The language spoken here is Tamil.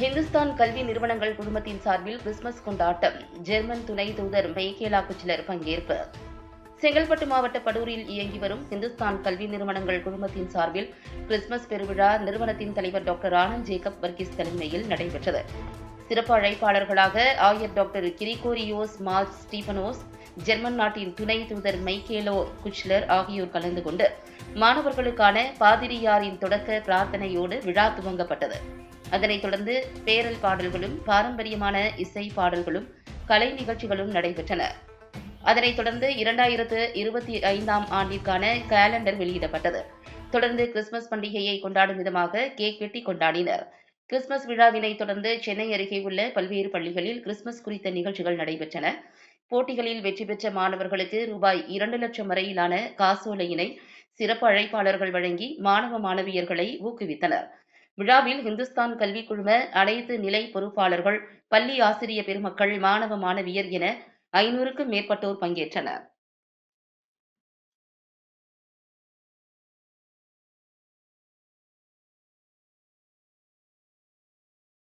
ஹிந்துஸ்தான் கல்வி நிறுவனங்கள் குழுமத்தின் சார்பில் கிறிஸ்துமஸ் கொண்டாட்டம். ஜெர்மன் துணை தூதர் மைக்கேலா குச்லர் பங்கேற்பு. செங்கல்பட்டு மாவட்ட படூரில் இயங்கி வரும் ஹிந்துஸ்தான் கல்வி நிறுவனங்கள் குழுமத்தின் சார்பில் கிறிஸ்துமஸ் பெருவிழா நிறுவனத்தின் தலைவர் டாக்டர் ஆனந்த் ஜேக்கப் வர்கீஸ் தலைமையில் நடைபெற்றது. சிறப்பு அழைப்பாளர்களாக ஆயர் doctor Gregorios Mar Stephanos German நாட்டின் துணை தூதர் மைக்கேலோ குச்லர் ஆகியோர் கலந்து கொண்டு மாணவர்களுக்கான பாதிரியாரின் தொடக்க பிரார்த்தனையோடு விழா துவங்கப்பட்டது. அதனைத் தொடர்ந்து பேரல் பாடல்களும் பாரம்பரியமான இசை பாடல்களும் கலை நிகழ்ச்சிகளும் நடைபெற்றன. அதனைத் தொடர்ந்து இரண்டாயிரத்து இருபத்தி ஐந்தாம் ஆண்டிற்கான கேலண்டர் வெளியிடப்பட்டது. தொடர்ந்து கிறிஸ்துமஸ் பண்டிகையை கொண்டாடும் விதமாக கேக் வெட்டி கொண்டாடினர். கிறிஸ்துமஸ் விழாவினை தொடர்ந்து சென்னை அருகே உள்ள பல்வேறு பள்ளிகளில் கிறிஸ்துமஸ் குறித்த நிகழ்ச்சிகள் நடைபெற்றன. போட்டிகளில் வெற்றி பெற்ற மாணவர்களுக்கு ரூபாய் இரண்டு லட்சம் வரையிலான காசோலையினை சிறப்பு அழைப்பாளர்கள் வழங்கி மாணவ மாணவியர்களை ஊக்குவித்தனர். விழாவில் இந்துஸ்தான் கல்விக் குழும அனைத்து நிலை பொறுப்பாளர்கள் பள்ளி ஆசிரிய பெருமக்கள் மாணவ மாணவியர் என ஐநூறுக்கும் மேற்பட்டோர் பங்கேற்றனர்.